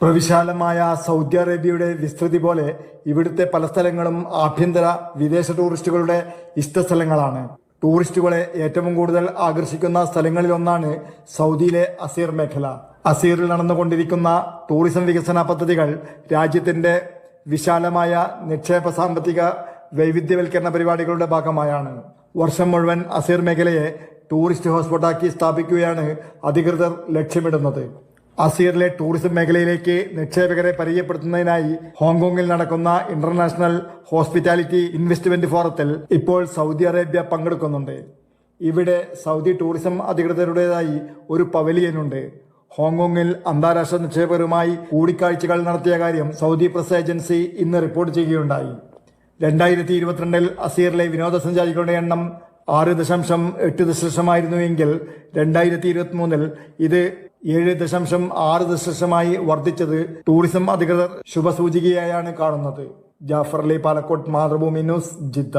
പ്രവിശാലമായ Saudi അറേബ്യയുടെ വിസ്തൃതി പോലെ ഇവിടുത്തെ പല സ്ഥലങ്ങളും ആഭ്യന്തര വിദേശ ടൂറിസ്റ്റുകളുടെ ഇഷ്ട സ്ഥലങ്ങളാണ് ടൂറിസ്റ്റുകളെ ഏറ്റവും കൂടുതൽ ആകർഷിക്കുന്ന സ്ഥലങ്ങളിലൊന്നാണ് സൗദിയിലെ അസീർ മേഖല. അസീറിൽ നടന്നുകൊണ്ടിരിക്കുന്ന ടൂറിസം വികസന പദ്ധതികൾ രാജ്യത്തിന്റെ വിശാലമായ നിക്ഷേപ സാമ്പത്തിക വൈവിധ്യവൽക്കരണ പരിപാടികളുടെ ഭാഗമായാണ്. വർഷം മുഴുവൻ അസീർ മേഖലയെ ടൂറിസ്റ്റ് ഹോട്ട്സ്പോട്ടാക്കി സ്ഥാപിക്കുകയാണ് അധികൃതർ ലക്ഷ്യമിടുന്നത്. അസീറിലെ ടൂറിസം മേഖലയിലേക്ക് നിക്ഷേപകരെ പരിചയപ്പെടുത്തുന്നതിനായി ഹോങ്കോങ്ങിൽ നടക്കുന്ന ഇന്റർനാഷണൽ ഹോസ്പിറ്റാലിറ്റി ഇൻവെസ്റ്റ്മെന്റ് ഫോറത്തിൽ ഇപ്പോൾ സൗദി അറേബ്യ പങ്കെടുക്കുന്നുണ്ട്. ഇവിടെ സൗദി ടൂറിസം അധികൃതരുടേതായി ഒരു പവലിയനുണ്ട്. ഹോങ്കോങ്ങിൽ അന്താരാഷ്ട്ര നിക്ഷേപകരുമായി കൂടിക്കാഴ്ചകൾ നടത്തിയ കാര്യം സൗദി പ്രസ് ഏജൻസി ഇന്ന് റിപ്പോർട്ട് ചെയ്യുകയുണ്ടായി. രണ്ടായിരത്തി ഇരുപത്തിരണ്ടിൽ അസീറിലെ വിനോദസഞ്ചാരികളുടെ എണ്ണം ആറ് ദശാംശം എട്ട് ദശലക്ഷമായിരുന്നുവെങ്കിൽ രണ്ടായിരത്തി ഇരുപത്തി മൂന്നിൽ ഇത് ഏഴ് ദശാംശം ആറ് ദശലക്ഷമായി വർദ്ധിച്ചത് ടൂറിസം അധികൃതർ ശുഭസൂചികയായാണ് കാണുന്നത്. Jafar Ali Palakkot Mathrubhumi news Jeddah.